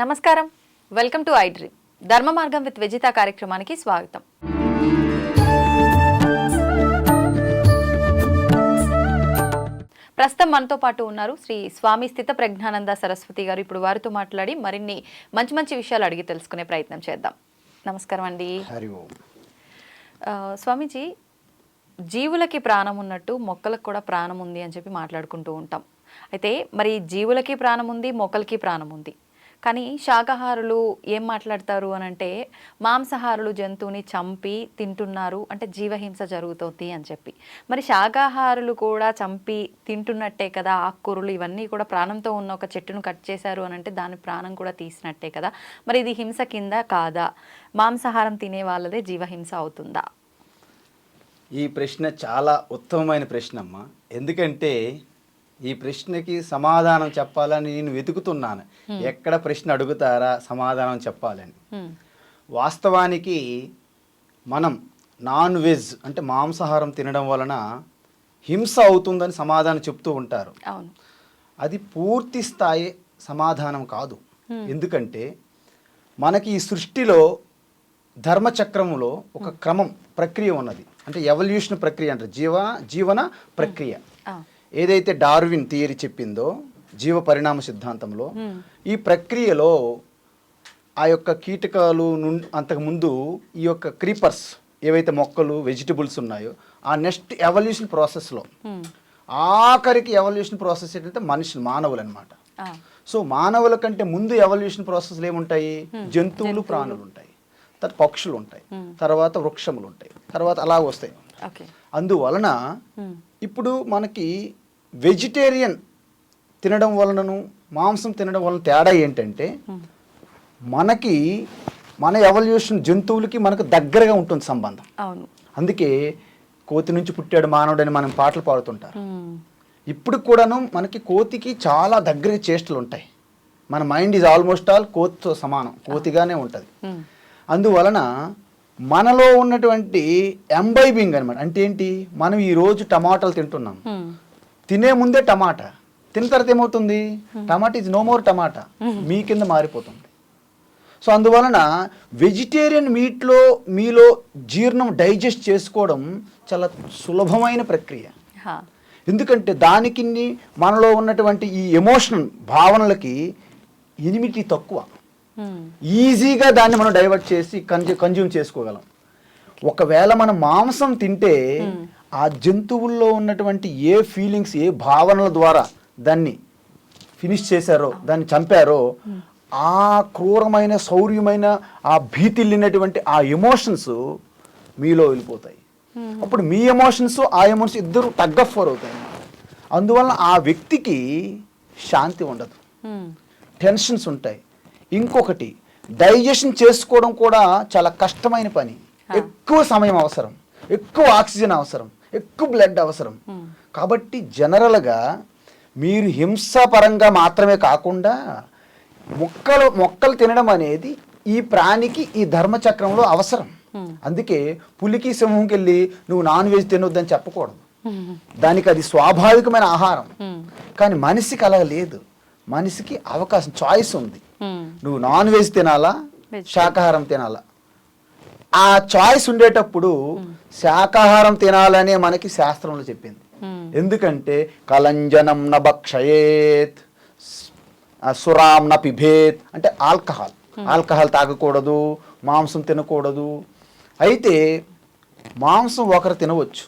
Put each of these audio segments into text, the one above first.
నమస్కారం. Welcome to I dream. ధర్మ మార్గం విత్ విజిత కార్యక్రమానికి స్వాగతం. ప్రస్తుతం మనతో పాటు ఉన్నారు శ్రీ స్వామి స్థిత ప్రజ్ఞానంద సరస్వతి గారు. ఇప్పుడు వారితో మాట్లాడి మరిన్ని మంచి మంచి విషయాలు అడిగి తెలుసుకునే ప్రయత్నం చేద్దాం. నమస్కారం అండి. స్వామీజీ జీవులకి ప్రాణం ఉన్నట్టు మొక్కలకు కూడా ప్రాణం ఉంది అని చెప్పి మాట్లాడుకుంటూ ఉంటాం. అయితే మరి జీవులకి ప్రాణం ఉంది మొక్కలకి ప్రాణం ఉంది. కానీ శాకాహారులు ఏం మాట్లాడతారు అని అంటే మాంసాహారులు జంతువుని చంపి తింటున్నారు అంటే జీవహింస జరుగుతోంది అని చెప్పి. మరి శాకాహారులు కూడా చంపి తింటున్నట్టే కదా ఆకుకూరలు ఇవన్నీ కూడా ప్రాణంతో ఉన్న ఒక చెట్టును కట్ చేశారు అని అంటే దాని ప్రాణం కూడా తీసినట్టే కదా. మరి ఇది హింస కింద కాదా? మాంసాహారం తినే వాళ్ళదే జీవహింస అవుతుందా? ఈ ప్రశ్న చాలా ఉత్తమమైన ప్రశ్న అమ్మ ఎందుకంటే ఈ ప్రశ్నకి సమాధానం చెప్పాలని నేను వెతుకుతున్నాను. ఎక్కడ ప్రశ్న అడుగుతారా సమాధానం చెప్పాలని. వాస్తవానికి మనం నాన్ వెజ్ అంటే మాంసాహారం తినడం వలన హింస అవుతుందని సమాధానం చెప్తూ ఉంటారు. అది పూర్తి స్థాయి సమాధానం కాదు. ఎందుకంటే మనకి ఈ సృష్టిలో ధర్మచక్రములో ఒక క్రమం ప్రక్రియ ఉన్నది. అంటే ఎవల్యూషన్ ప్రక్రియ అంటారు. జీవ జీవన ప్రక్రియ. ఏదైతే డార్విన్ థియరీ చెప్పిందో జీవ పరిణామ సిద్ధాంతంలో ఈ ప్రక్రియలో ఆ యొక్క కీటకాలు నుండి అంతకుముందు ఈ యొక్క క్రీపర్స్ ఏవైతే మొక్కలు వెజిటబుల్స్ ఉన్నాయో ఆ నెక్స్ట్ ఎవల్యూషన్ ప్రాసెస్లో. హ్మ్. ఆఖరికి ఎవల్యూషన్ ప్రాసెస్ ఏంటంటే మనుషులు మానవులు అనమాట. సో మానవుల కంటే ముందు ఎవల్యూషన్ ప్రాసెస్లు ఏముంటాయి? జంతువులు ప్రాణులు ఉంటాయి తర్వాత పక్షులు ఉంటాయి తర్వాత వృక్షములు ఉంటాయి తర్వాత అలా వస్తాయి. అందువలన. ఇప్పుడు మనకి వెజిటేరియన్ తినడం వలనను మాంసం తినడం వలన తేడా ఏంటంటే మనకి మన ఎవల్యూషన్ జంతువులకి మనకు దగ్గరగా ఉంటుంది సంబంధం. అవును. అందుకే కోతి నుంచి పుట్టాడు మానవుడని మనం పాటలు పాడుతుంటారు. ఇప్పుడు కూడాను మనకి కోతికి చాలా దగ్గర చేష్టలు ఉంటాయి. మన మైండ్ ఈజ్ ఆల్మోస్ట్ ఆల్ కోతితో సమానం కోతిగానే ఉంటుంది. అందువలన మనలో ఉన్నటువంటి ఎంబైబింగ్ అనమాట అంటే ఏంటి? మనం ఈ రోజు టమాటాలు తింటున్నాం. తినే ముందే టమాటా. తిన్న తర్వాత ఏమవుతుంది? Tomato is no more tomato. మీ కింద మారిపోతుంది. సో అందువలన వెజిటేరియన్ మీట్లో మీలో జీర్ణం డైజెస్ట్ చేసుకోవడం చాలా సులభమైన ప్రక్రియ. ఎందుకంటే దానికి మనలో ఉన్నటువంటి ఈ ఎమోషన్ భావనలకి ఎనిమిది తక్కువ. ఈజీగా దాన్ని మనం డైవర్ట్ చేసి కన్జ్యూ కన్జ్యూమ్ చేసుకోగలం. ఒకవేళ మనం మాంసం తింటే ఆ జంతువుల్లో ఉన్నటువంటి ఏ ఫీలింగ్స్ ఏ భావనల ద్వారా దాన్ని ఫినిష్ చేశారో దాన్ని చంపారో ఆ క్రూరమైన శౌర్యమైన ఆ భీతిల్లినటువంటి ఆ ఎమోషన్స్ మీలో వెళ్ళిపోతాయి. అప్పుడు మీ ఎమోషన్స్ ఆ ఎమోషన్స్ ఇద్దరు టగ్ ఆఫ్ ఫోర్ అవుతాయి. అందువలన ఆ వ్యక్తికి శాంతి ఉండదు. టెన్షన్స్ ఉంటాయి. ఇంకొకటి డైజెషన్ చేసుకోవడం కూడా చాలా కష్టమైన పని. ఎక్కువ సమయం అవసరం. ఎక్కువ ఆక్సిజన్ అవసరం. ఎక్కువ బ్లడ్ అవసరం కాబట్టి జనరల్గా మీరు హింసాపరంగా మాత్రమే కాకుండా మొక్కలు మొక్కలు తినడం అనేది ఈ ప్రాణికి ఈ ధర్మచక్రంలో అవసరం అందుకే పులికి సింహంకి వెళ్ళి నువ్వు నాన్ వెజ్ తినొద్దని చెప్పకూడదు. దానికి అది స్వాభావికమైన ఆహారం. కానీ మనిషికి అలా లేదు మనిషికి అవకాశం చాయిస్ ఉంది హ్మ్. నువ్వు నాన్ వెజ్ తినాలా. శాకాహారం తినాలా ఆ చాయిస్ ఉండేటప్పుడు శాకాహారం తినాలనే మనకి శాస్త్రంలో చెప్పింది. ఎందుకంటే కలంజనం న భక్షయేత్ సురాం న పిభేత్ అంటే ఆల్కహాల్. ఆల్కహాల్ తాగకూడదు మాంసం తినకూడదు. అయితే మాంసం ఒకరు తినవచ్చు.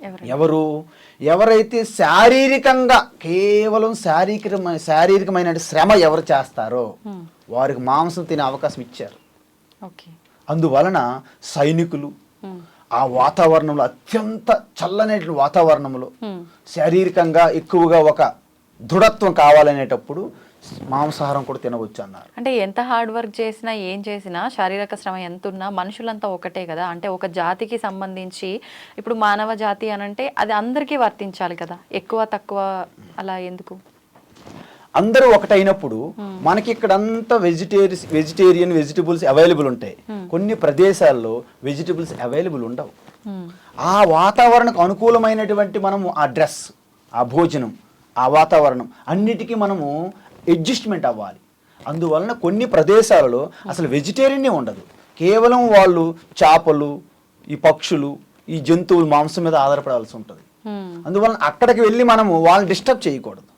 ఎవరు? ఎవరు? ఎవరైతే శారీరకంగా కేవలం శారీరకమైన శారీరకమైన శ్రమ ఎవరు చేస్తారో. వారికి మాంసం తినే అవకాశం ఇచ్చారు. ఓకే. అందువలన సైనికులు. ఆ వాతావరణంలో అత్యంత చల్లనే వాతావరణంలో. శారీరకంగా ఎక్కువగా ఒక దృఢత్వం కావాలనేటప్పుడు మాంసాహారం కూడా తినవచ్చు అన్నారు అంటే ఎంత హార్డ్ వర్క్ చేసినా ఏం చేసినా శారీరక శ్రమ ఎంత ఉన్నా మనుషులంతా ఒకటే కదా అంటే ఒక జాతికి సంబంధించి ఇప్పుడు మానవ జాతి అని అంటే అది అందరికీ వర్తించాలి కదా ఎక్కువ తక్కువ అలా ఎందుకు అందరూ ఒకటైనప్పుడు మనకి ఇక్కడంతా వెజిటేరియస్ వెజిటేరియన్ వెజిటబుల్స్ అవైలబుల్ ఉంటాయి. కొన్ని ప్రదేశాల్లో వెజిటబుల్స్ అవైలబుల్ ఉండవు. ఆ వాతావరణకు అనుకూలమైనటువంటి మనము ఆ డ్రెస్ ఆ భోజనం ఆ వాతావరణం అన్నిటికీ మనము అడ్జస్ట్మెంట్ అవ్వాలి. అందువలన కొన్ని ప్రదేశాలలో అసలు వెజిటేరియనే ఉండదు. కేవలం వాళ్ళు చేపలు ఈ పక్షులు ఈ జంతువులు మాంసం మీద ఆధారపడాల్సి ఉంటుంది. అందువలన అక్కడికి వెళ్ళి మనము వాళ్ళని డిస్టర్బ్ చేయకూడదు.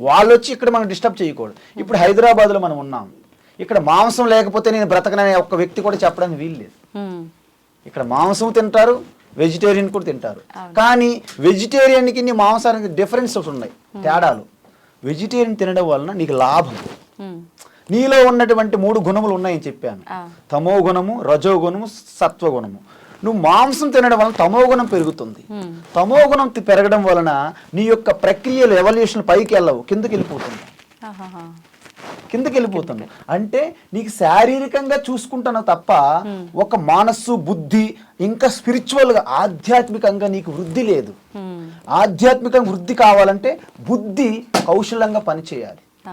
వాళ్ళు వచ్చి ఇక్కడ మనం డిస్టర్బ్ చేయకూడదు. ఇప్పుడు హైదరాబాద్లో మనం ఉన్నాం. ఇక్కడ మాంసం లేకపోతే నేను బ్రతకననే ఒక్క వ్యక్తి కూడా చెప్పడానికి వీలు లేదు. హ్మ్. ఇక్కడ మాంసం తింటారు వెజిటేరియన్ కూడా తింటారు. కానీ వెజిటేరియన్కి నీ మాంసానికి డిఫరెన్సెస్ ఉన్నాయి తేడాలు. వెజిటేరియన్ తినడం వలన నీకు లాభం. నీలో ఉన్నటువంటి మూడు గుణములు ఉన్నాయని చెప్పాను. తమో గుణము రజో గుణము సత్వ గుణము నువ్వు మాంసం తినడం వలన తమో గుణం పెరుగుతుంది. హ్మ్. తమో గుణం తి- పెరగడం వలన నీ యొక్క ప్రక్రియలు ఎవల్యూషన్ పైకి వెళ్ళవు. కిందకి వెళ్ళిపోతుంది. కిందకి వెళ్ళిపోతుంది. అంటే నీకు శారీరకంగా చూసుకుంటున్నావు తప్ప ఒక మనస్సు బుద్ధి ఇంకా స్పిరిచువల్గా ఆధ్యాత్మికంగా నీకు వృద్ధి లేదు. ఆధ్యాత్మికంగా వృద్ధి కావాలంటే బుద్ధి కౌశలంగా పనిచేయాలి.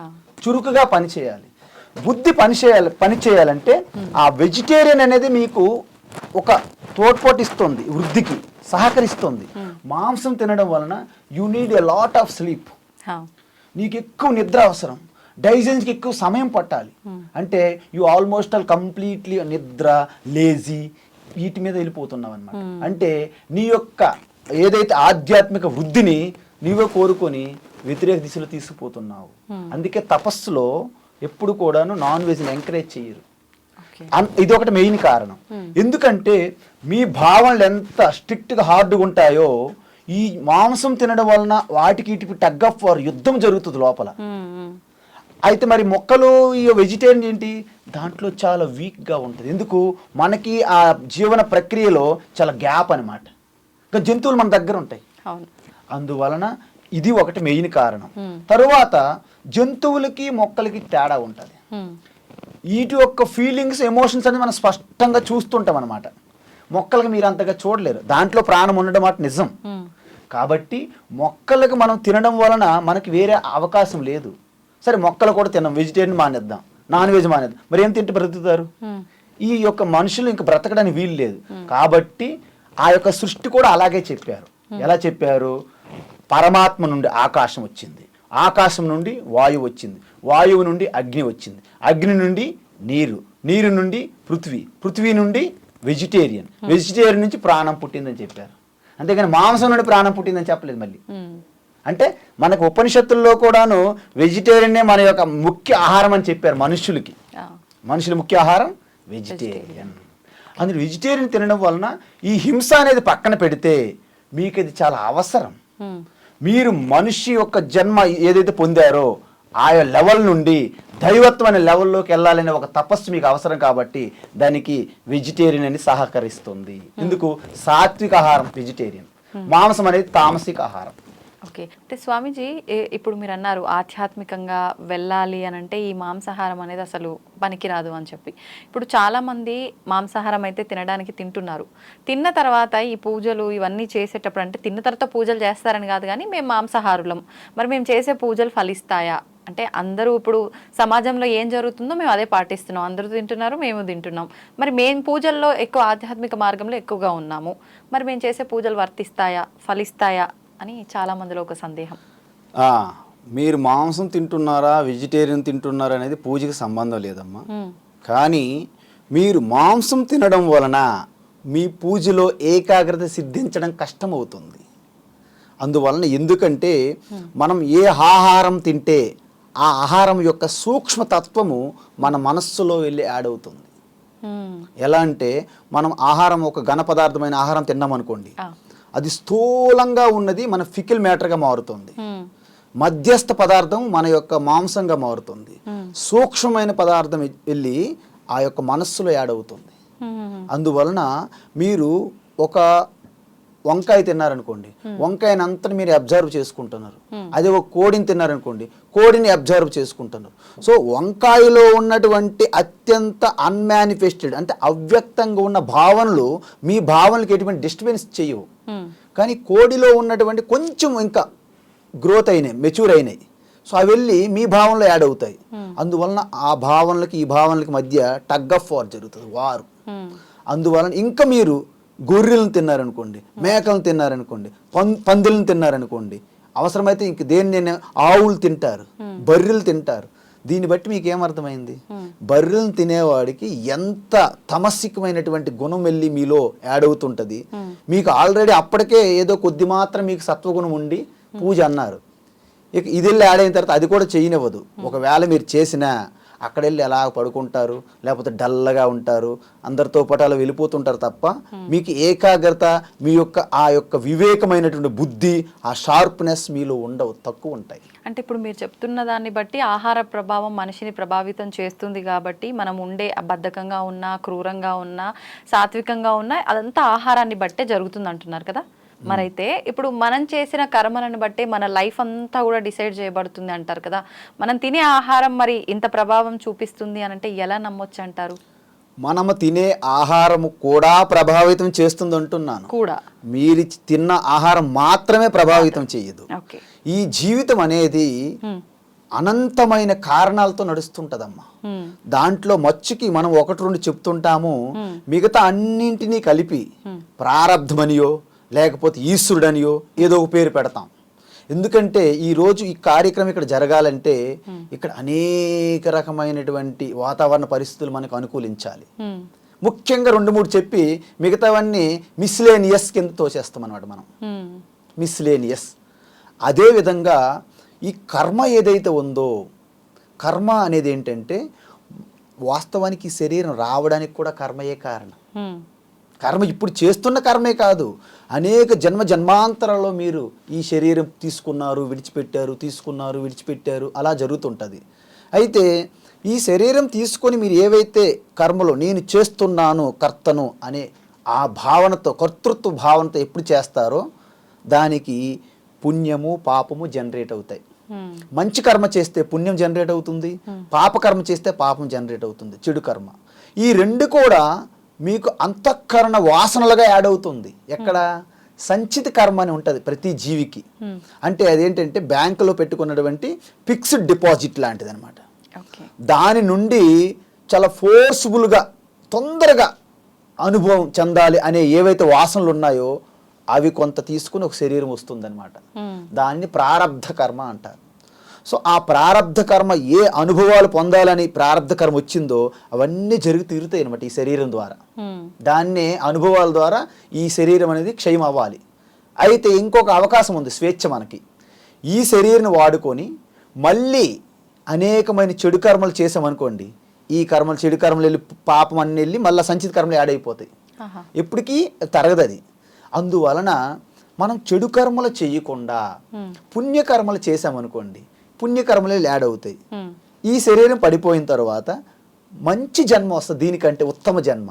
చురుకుగా పనిచేయాలి. బుద్ధి పని చేయాలి పని చేయాలంటే ఆ వెజిటేరియన్ అనేది మీకు ఒక తోడ్పాటు ఇస్తుంది వృద్ధికి సహకరిస్తుంది. మాంసం తినడం వలన you need a lot of sleep. నీకు ఎక్కువ నిద్ర అవసరం. డైజెన్స్కి ఎక్కువ సమయం పట్టాలి. అంటే యు ఆల్మోస్ట్ ఆల్ కంప్లీట్లీ నిద్ర లేజీ వీటి మీద వెళ్ళిపోతున్నావు అనమాట అంటే నీ యొక్క ఏదైతే ఆధ్యాత్మిక వృద్ధిని నీవే కోరుకొని వ్యతిరేక దిశలో తీసుకుపోతున్నావు. అందుకే తపస్సులో ఎప్పుడు కూడాను నాన్ వెజ్ని ఎంకరేజ్ చేయరు. ఇది ఒకటి మెయిన్ కారణం. ఎందుకంటే మీ భావనలు ఎంత స్ట్రిక్ట్గా హార్డ్గా ఉంటాయో ఈ మాంసం తినడం వలన వాటికి ఇటుకి టగ్ ఆఫ్ వార్ యుద్ధం జరుగుతుంది లోపల. హ్మ్. హ్మ్. అయితే మరి మొక్కలు ఈ వెజిటేరియన్ ఏంటి? దాంట్లో చాలా వీక్గా ఉంటుంది. ఎందుకు? మనకి ఆ జీవన ప్రక్రియలో చాలా గ్యాప్ అనమాట ఇంకా జంతువులు మన దగ్గర ఉంటాయి. అందువలన ఇది ఒకటి మెయిన్ కారణం. Hmm. తరువాత జంతువులకి మొక్కలకి తేడా ఉంటుంది. వీటి యొక్క ఫీలింగ్స్ ఎమోషన్స్ అనేది మనం స్పష్టంగా చూస్తుంటాం అనమాట మొక్కలకు మీరు అంతగా చూడలేరు. దాంట్లో ప్రాణం ఉండడం మాట నిజం. కాబట్టి మొక్కలకు మనం తినడం వలన మనకి వేరే అవకాశం లేదు. సరే మొక్కలు కూడా తినం వెజిటేరియన్ మానేద్దాం. నాన్ వెజ్ మానేద్దాం. మరి ఏం తింటే బ్రతుకుతారు. ఈ యొక్క మనుషులు ఇంక బ్రతకడానికి వీలు లేదు. కాబట్టి ఆ యొక్క సృష్టి కూడా అలాగే చెప్పారు. ఎలా చెప్పారు? పరమాత్మ నుండి ఆకాశం వచ్చింది. ఆకాశం నుండి వాయువు వచ్చింది. వాయువు నుండి అగ్ని వచ్చింది. అగ్ని నుండి నీరు నీరు నుండి పృథ్వీ పృథ్వీ నుండి వెజిటేరియన్. వెజిటేరియన్ నుంచి ప్రాణం పుట్టిందని చెప్పారు. అంతేగాని మాంసం నుండి ప్రాణం పుట్టిందని చెప్పలేదు మళ్ళీ. హ్మ్. అంటే మనకు ఉపనిషత్తుల్లో కూడాను వెజిటేరియనే మన యొక్క ముఖ్య ఆహారం అని చెప్పారు మనుషులకి. మనుషుల ముఖ్య ఆహారం వెజిటేరియన్. అందులో వెజిటేరియన్ తినడం వలన ఈ హింస అనేది పక్కన పెడితే మీకు ఇది చాలా అవసరం. హ్మ్. మీరు మనిషి యొక్క జన్మ ఏదైతే పొందారో ఆయా లెవెల్ నుండి దైవత్వం అనే లెవెల్లోకి వెళ్ళాలనే ఒక తపస్సు మీకు అవసరం కాబట్టి దానికి వెజిటేరియన్ అని సహకరిస్తుంది. ఎందుకు? సాత్విక ఆహారం వెజిటేరియన్ మాంసం అనేది తామసిక ఆహారం. ఓకే. అంటే స్వామీజీ ఇప్పుడు మీరు అన్నారు ఆధ్యాత్మికంగా వెళ్ళాలి అని అంటే ఈ మాంసాహారం అనేది అసలు పనికిరాదు అని చెప్పి. ఇప్పుడు చాలా మంది మాంసాహారం అయితే తినడానికి తింటున్నారు. తిన్న తర్వాత ఈ పూజలు ఇవన్నీ చేసేటప్పుడు అంటే తిన్న తర్వాత పూజలు చేస్తారని కాదు కానీ మేము మాంసాహారులం. మరి మేము చేసే పూజలు ఫలిస్తాయా? అంటే అందరూ ఇప్పుడు సమాజంలో ఏం జరుగుతుందో మేము అదే పాటిస్తున్నాం. అందరూ తింటున్నారు మేము తింటున్నాం. మరి మేము పూజల్లో ఎక్కువ ఆధ్యాత్మిక మార్గంలో ఎక్కువగా ఉన్నాము. మరి మేము చేసే పూజలు వర్తిస్తాయా ఫలిస్తాయా అని చాలా మందిలో ఒక సందేహం. మీరు మాంసం తింటున్నారా వెజిటేరియన్ తింటున్నారా అనేది పూజకి సంబంధం లేదమ్మా. మ్మ్. కానీ మీరు మాంసం తినడం వలన మీ పూజలో ఏకాగ్రత సిద్ధించడం కష్టమవుతుంది. అందువలన ఎందుకంటే మనం ఏ ఆహారం తింటే ఆ ఆహారం యొక్క సూక్ష్మతత్వము మన మనస్సులో వెళ్ళి యాడ్ అవుతుంది. ఎలా అంటే మనం ఆహారం ఒక ఘన పదార్థమైన ఆహారం తిన్నాం అనుకోండి. అది స్థూలంగా ఉన్నది మన ఫికిల్ మ్యాటర్గా మారుతుంది. మధ్యస్థ పదార్థం మన యొక్క మాంసంగా మారుతుంది సూక్ష్మమైన పదార్థం వెళ్ళి ఆ యొక్క మనస్సులో యాడ్ అవుతుంది. అందువలన మీరు ఒక వంకాయ తిన్నారనుకోండి వంకాయని అంతా మీరు అబ్జర్వ్ చేసుకుంటున్నారు. అదే ఒక కోడిని తిన్నారనుకోండి కోడిని అబ్జర్వ్ చేసుకుంటున్నారు. సో వంకాయలో ఉన్నటువంటి అత్యంత అన్మానిఫెస్టెడ్ అంటే అవ్యక్తంగా ఉన్న భావనలు మీ భావనలకు ఎటువంటి డిస్టర్బెన్స్ చేయవు. కానీ కోడిలో ఉన్నటువంటి కొంచెం ఇంకా గ్రోత్ అయినాయి మెచ్యూర్ అయినాయి. సో అవి వెళ్ళి మీ భావనలో యాడ్ అవుతాయి. అందువలన ఆ భావనలకి ఈ భావనలకి మధ్య టగ్ ఆఫ్ వార్ జరుగుతుంది వారు అందువలన ఇంకా మీరు గొర్రెలను తిన్నారనుకోండి మేకలను తిన్నారనుకోండి పం పందులను తిన్నారనుకోండి అవసరమైతే ఇంక దేన్ని ఆవులు తింటారు బర్రెలు తింటారు. దీన్ని బట్టి మీకు ఏమర్థమైంది బర్రెలను తినేవాడికి ఎంత తమస్సికమైనటువంటి గుణం వెళ్ళి మీలో యాడ్ అవుతుంటది? మీకు ఆల్రెడీ అప్పటికే ఏదో కొద్ది మాత్రం మీకు సత్వగుణం ఉండి పూజ అన్నారు. ఇక ఇది వెళ్ళి యాడ్ అయిన తర్వాత అది కూడా చేయనివ్వదు. ఒకవేళ మీరు చేసినా అక్కడ వెళ్ళి ఎలా పడుకుంటారు? లేకపోతే డల్లగా ఉంటారు? అందరితో పాటు అలా వెళ్ళిపోతుంటారు తప్ప మీకు ఏకాగ్రత మీ యొక్క ఆ యొక్క వివేకమైనటువంటి బుద్ధి ఆ షార్ప్నెస్ మీలో ఉండవు తక్కువ ఉంటాయి. అంటే ఇప్పుడు మీరు చెప్తున్న దాన్ని బట్టి ఆహార ప్రభావం మనిషిని ప్రభావితం చేస్తుంది కాబట్టి మనం ఉండే బద్ధకంగా ఉన్నా క్రూరంగా ఉన్నా సాత్వికంగా ఉన్నా అదంతా ఆహారాన్ని బట్టే జరుగుతుంది అంటున్నారు కదా? మరైతే ఇప్పుడు మనం చేసిన కర్మలను బట్టే మన లైఫ్ అంతా కూడా డిసైడ్ చేయబడుతుంది అంటారు కదా. మనం తినే ఆహారం మరి ఇంత ప్రభావం చూపిస్తుంది అని అంటే ఎలా నమ్మొచ్చు అంటారు? మనము తినే ఆహారము కూడా ప్రభావితం చేస్తుంది అంటున్నాను. కూడా. మీరు తిన్న ఆహారం మాత్రమే ప్రభావితం చేయదు. ఓకే. ఈ జీవితం అనేది అనంతమైన కారణాలతో నడుస్తుంటదమ్మా. దాంట్లో మచ్చుకి మనం ఒకటి రెండు చెప్తుంటాము. మిగతా అన్నింటినీ కలిపి ప్రారంధమనియో లేకపోతే ఈశ్వరుడనియో ఏదో ఒక పేరు పెడతాం. ఎందుకంటే ఈ రోజు ఈ కార్యక్రమం ఇక్కడ జరగాలంటే ఇక్కడ అనేక రకమైనటువంటి వాతావరణ పరిస్థితులు మనకు అనుకూలించాలి. ముఖ్యంగా రెండు మూడు చెప్పి మిగతావన్నీ మిస్లేనియస్ కింద తోచేస్తాం అనమాట మనం. మిస్లేనియస్ అదేవిధంగా ఈ కర్మ ఏదైతే ఉందో కర్మ అనేది ఏంటంటే వాస్తవానికి ఈ శరీరం రావడానికి కూడా కర్మయే కారణం. కర్మ ఇప్పుడు చేస్తున్న కర్మే కాదు. అనేక జన్మ జన్మాంతరాల్లో మీరు ఈ శరీరం తీసుకున్నారు విడిచిపెట్టారు తీసుకున్నారు విడిచిపెట్టారు అలా జరుగుతుంటుంది. అయితే ఈ శరీరం తీసుకొని మీరు ఏవైతే కర్మలో నేను చేస్తున్నాను కర్తను అనే ఆ భావనతో కర్తృత్వ భావనతో ఎప్పుడు చేస్తారో దానికి పుణ్యము పాపము జనరేట్ అవుతాయి. మంచి కర్మ చేస్తే పుణ్యం జనరేట్ అవుతుంది పాప కర్మ చేస్తే పాపం జనరేట్ అవుతుంది చెడు కర్మ. ఈ రెండు కూడా మీకు అంతఃకరణ వాసనలుగా యాడ్ అవుతుంది. ఎక్కడ? సంచిత కర్మ అని ఉంటుంది ప్రతి జీవికి. అంటే అదేంటంటే బ్యాంకులో పెట్టుకున్నటువంటి ఫిక్స్డ్ డిపాజిట్ లాంటిది అనమాట దాని నుండి చాలా ఫోర్స్ఫుల్గా తొందరగా అనుభవం చెందాలి అనే ఏవైతే వాసనలు ఉన్నాయో అవి కొంత తీసుకుని ఒక శరీరం వస్తుందన్నమాట. దాన్ని ప్రారబ్ధ కర్మ అంటారు. సో ఆ ప్రారబ్ధ కర్మ ఏ అనుభవాలు పొందాలని ప్రారబ్ధ కర్మ వచ్చిందో అవన్నీ జరిగి తీరుతాయి అనమాట ఈ శరీరం ద్వారా. దాన్నే అనుభవాల ద్వారా ఈ శరీరం అనేది క్షయం అవ్వాలి. అయితే ఇంకొక అవకాశం ఉంది స్వేచ్ఛ మనకి. ఈ శరీరాన్ని వాడుకొని మళ్ళీ అనేకమైన చెడు కర్మలు చేసామనుకోండి ఈ కర్మలు చెడు కర్మలు వెళ్ళి పాపం అన్ని వెళ్ళి మళ్ళీ సంచిత కర్మలు యాడ్ అయిపోతాయి. ఎప్పటికీ తరగదు అది. అందువలన మనం చెడు కర్మలు చేయకుండా పుణ్యకర్మలు చేసామనుకోండి పుణ్యకర్మలు యాడ్ అవుతాయి. ఈ శరీరం పడిపోయిన తర్వాత మంచి జన్మ వస్తుంది. దీనికంటే ఉత్తమ జన్మ.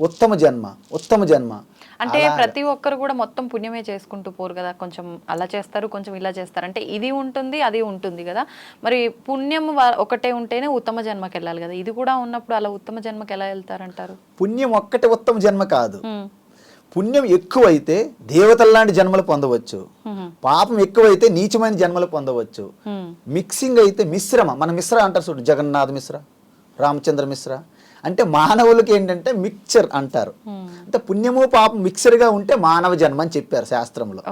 ఉత్తమ జన్మ ఉత్తమ జన్మ. అంటే. ప్రతి ఒక్కరు కూడా మొత్తం పుణ్యమే చేసుకుంటూ పోరు కదా. కొంచెం అలా చేస్తారు కొంచెం ఇలా చేస్తారు. అంటే ఇది ఉంటుంది అది ఉంటుంది కదా. మరి పుణ్యం ఒకటే ఉంటేనే ఉత్తమ జన్మకి వెళ్ళాలి కదా. ఇది కూడా ఉన్నప్పుడు అలా ఉత్తమ జన్మకి ఎలా వెళ్తారంటారు? పుణ్యం ఒక్కటే ఉత్తమ జన్మ కాదు. పుణ్యం ఎక్కువైతే దేవతల్లాంటి జన్మలు పొందవచ్చు. పాపం ఎక్కువైతే నీచమైన జన్మలు పొందవచ్చు. మిక్సింగ్ అయితే మిశ్రమ. మన మిశ్ర అంటారు చూడు జగన్నాథ్ మిశ్ర రామచంద్ర మిశ్ర. అంటే మానవులకి ఏంటంటే మిక్చర్ అంటారు. అంటే పుణ్యము పాపం మిక్సర్గా ఉంటే మానవ జన్మ అని చెప్పారు శాస్త్రంలో.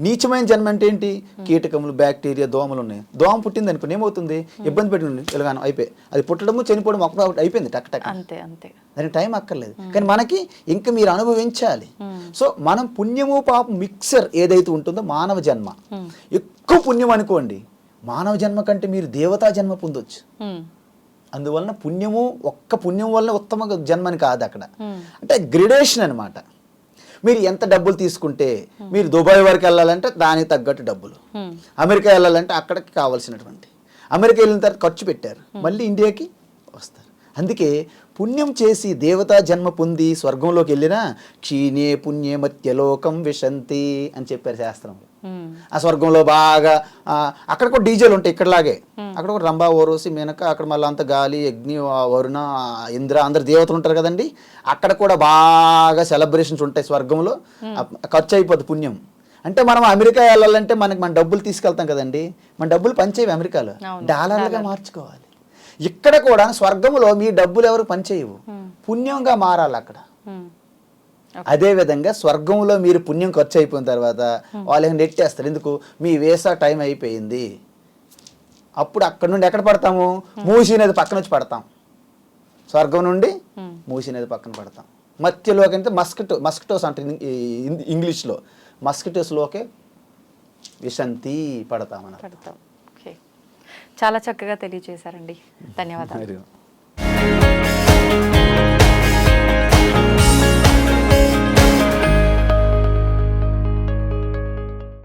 నీచమైన జన్మ అంటే ఏంటి కీటకములు బ్యాక్టీరియా దోమలు ఉన్నాయి దోమ పుట్టింది అనుకుని ఏమవుతుంది? ఇబ్బంది పెట్టి ఇలాగాను అయిపోయి అది పుట్టడము చనిపోవడం ఒక అయిపోయింది టక్ టక్. అంతే అంతే. దానికి టైం అక్కర్లేదు. కానీ మనకి ఇంకా మీరు అనుభవించాలి. సో మనం పుణ్యము పాపం మిక్సర్ ఏదైతే ఉంటుందో మానవ జన్మ. ఎక్కువ పుణ్యం అనుకోండి మానవ జన్మ కంటే మీరు దేవతా జన్మ పొందొచ్చు. అందువలన పుణ్యము ఒక్క పుణ్యం వల్ల ఉత్తమ జన్మని కాదు అక్కడ. అంటే గ్రెడేషన్ అన్నమాట. మీరు ఎంత డబ్బులు తీసుకుంటే మీరు దుబాయ్ వరకు వెళ్ళాలంటే దానికి తగ్గట్టు డబ్బులు. అమెరికా వెళ్ళాలంటే అక్కడికి కావాల్సినటువంటి. అమెరికా వెళ్ళిన తర్వాత ఖర్చు పెట్టారు. మళ్ళీ ఇండియాకి వస్తారు. అందుకే పుణ్యం చేసి దేవతా జన్మ పొంది స్వర్గంలోకి వెళ్ళినా క్షీణే పుణ్యే మత్యలోకం విశంతి అని చెప్పారు శాస్త్రంలో. ఆ స్వర్గంలో బాగా అక్కడ కూడా డీజేలు ఉంటాయి ఇక్కడలాగే. అక్కడ కూడా రంభా ఓరోసి మేనక అక్కడ మళ్ళీ అంత గాలి అగ్ని వరుణ ఇంద్ర అందరు దేవతలు ఉంటారు కదండి. అక్కడ కూడా బాగా సెలబ్రేషన్స్ ఉంటాయి స్వర్గంలో. ఆ, ఖర్చు అయిపోద్ది పుణ్యం. అంటే మనం అమెరికా వెళ్ళాలంటే మనకి మన డబ్బులు తీసుకెళ్తాం కదండి. మన డబ్బులు పనిచేయవు అమెరికాలో. డాలర్లుగా మార్చుకోవాలి. ఇక్కడ కూడా స్వర్గంలో మీ డబ్బులు ఎవరు పనిచేయవు. పుణ్యంగా మారాలి అక్కడ. అదే విధంగా స్వర్గంలో మీరు పుణ్యం ఖర్చు అయిపోయిన తర్వాత వాళ్ళు నెట్టేస్తారు. ఎందుకు? మీ వేసా టైం అయిపోయింది. అప్పుడు అక్కడ నుండి ఎక్కడ పడతాము? మూసి నది పక్కన వచ్చి పడతాం. స్వర్గం నుండి Hmm. మూసి నది పక్కన పడతాం. మధ్యలోకి అంటే మస్కిటో మస్కిటోస్ అంటారు ఇం- ఇంగ్లీష్లో. మస్కిటోస్లోకే విశంతి పడతాం. ఓకే. చాలా చక్కగా తెలియజేశారండి. ధన్యవాదాలు.